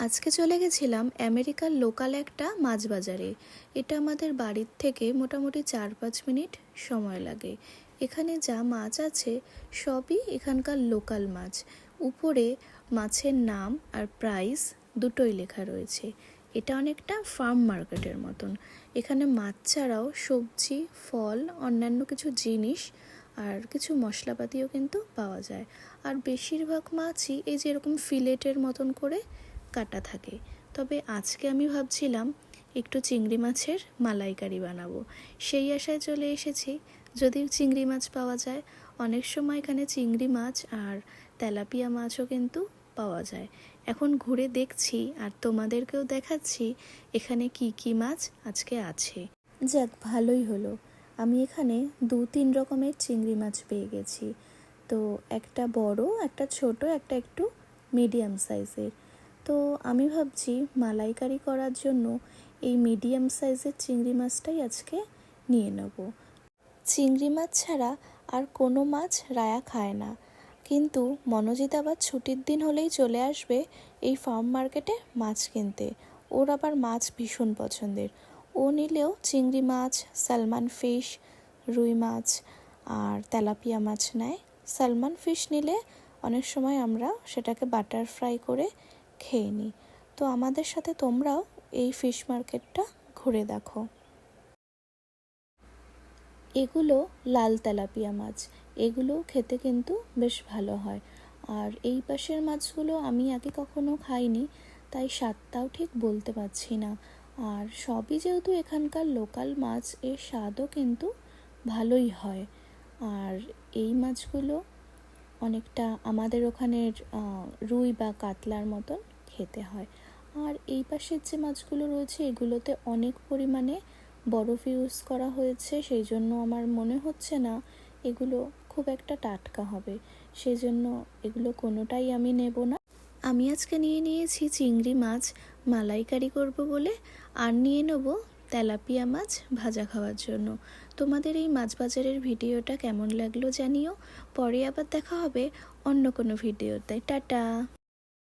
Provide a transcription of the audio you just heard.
আজকে চলে গেছিলাম আমেরিকার লোকাল একটা মাছ বাজারে এটা আমাদের বাড়ির থেকে মোটামুটি চার পাঁচ মিনিট সময় লাগে। এখানে যা মাছ আছে, সবই এখানকার লোকাল মাছ। উপরে মাছের নাম আর প্রাইস দুটোই লেখা রয়েছে। এটা অনেকটা ফার্ম মার্কেটের মতন। এখানে মাছ ছাড়াও সবজি, ফল, অন্যান্য কিছু জিনিস আর কিছু মশলাপাতিও কিন্তু পাওয়া যায়। আর বেশিরভাগ মাছই এই যে এরকম ফিলেটের মতন করে কাটা থাকে। তবে আজকে আমি ভাবছিলাম, একটু চিংড়ি মাছের মালাইকারি বানাবো। সেই আশায় চলে এসেছি। যদি চিংড়ি মাছ পাওয়া যায়, অনেক সময় এখানে চিংড়ি মাছ আর তেলাপিয়া মাছও কিন্তু পাওয়া যায়। এখন ঘুরে দেখছি আর তোমাদেরকেও দেখাচ্ছি এখানে কি কি মাছ আজকে আছে। যাক, ভালোই হলো। আমি এখানে দু তিন রকমের চিংড়ি মাছ পেয়ে গেছি। তো একটা বড়, একটা ছোট, একটা একটু মিডিয়াম সাইজের তো আমি ভাবছি মালাইকারি করার জন্য এই মিডিয়াম সাইজের চিংড়ি মাছটাই আজকে নিয়ে নেব। চিংড়ি মাছ ছাড়া আর কোনো মাছ রায়া খায় না। কিন্তু মনোজিৎ আবার ছুটির দিন হলেই চলে আসবে এই ফার্ম মার্কেটে মাছ কিনতে। ওর আবার মাছ ভীষণ পছন্দের। ও নিলেও চিংড়ি মাছ, সালমান ফিশ রুই মাছ আর তেলাপিয়া মাছ নেয়। সালমান ফিশ নিলে অনেক সময় আমরা সেটাকে বাটার ফ্রাই করে খেয়ে নিই তো আমাদের সাথে তোমরাও এই ফিশ মার্কেটটা ঘুরে দেখো। এগুলো লাল তেলাপিয়া মাছ। এগুলো খেতে কিন্তু বেশ ভালো হয়। আর এই পাশের মাছগুলো আমি আগে কখনো খাইনি, তাই স্বাদটাও ঠিক বলতে পারছি না। আর সবই যেহেতু এখানকার লোকাল মাছ, এর স্বাদও কিন্তু ভালোই হয়। আর এই মাছগুলো অনেকটা আমাদের ওখানের রুই বা কাতলার মতন খেতে হয়। আর এই পাশের যে মাছগুলো রয়েছে, এগুলোতে অনেক পরিমাণে বরফ ইউজ করা হয়েছে। সেই জন্য আমার মনে হচ্ছে না এগুলো খুব একটা টাটকা হবে। সেই জন্য এগুলো কোনোটাই আমি নেব না। আমি আজকে নিয়ে নিয়েছি চিংড়ি মাছ, মালাইকারি করব বলে, আর নিয়ে নেব তেলাপিয়া মাছ ভাজা খাওয়ার জন্য। তোমাদের এই মাছ বাজারের ভিডিওটা কেমন লাগল জানিও। পরে আবার দেখা হবে অন্য কোনো ভিডিওতে। টাটা!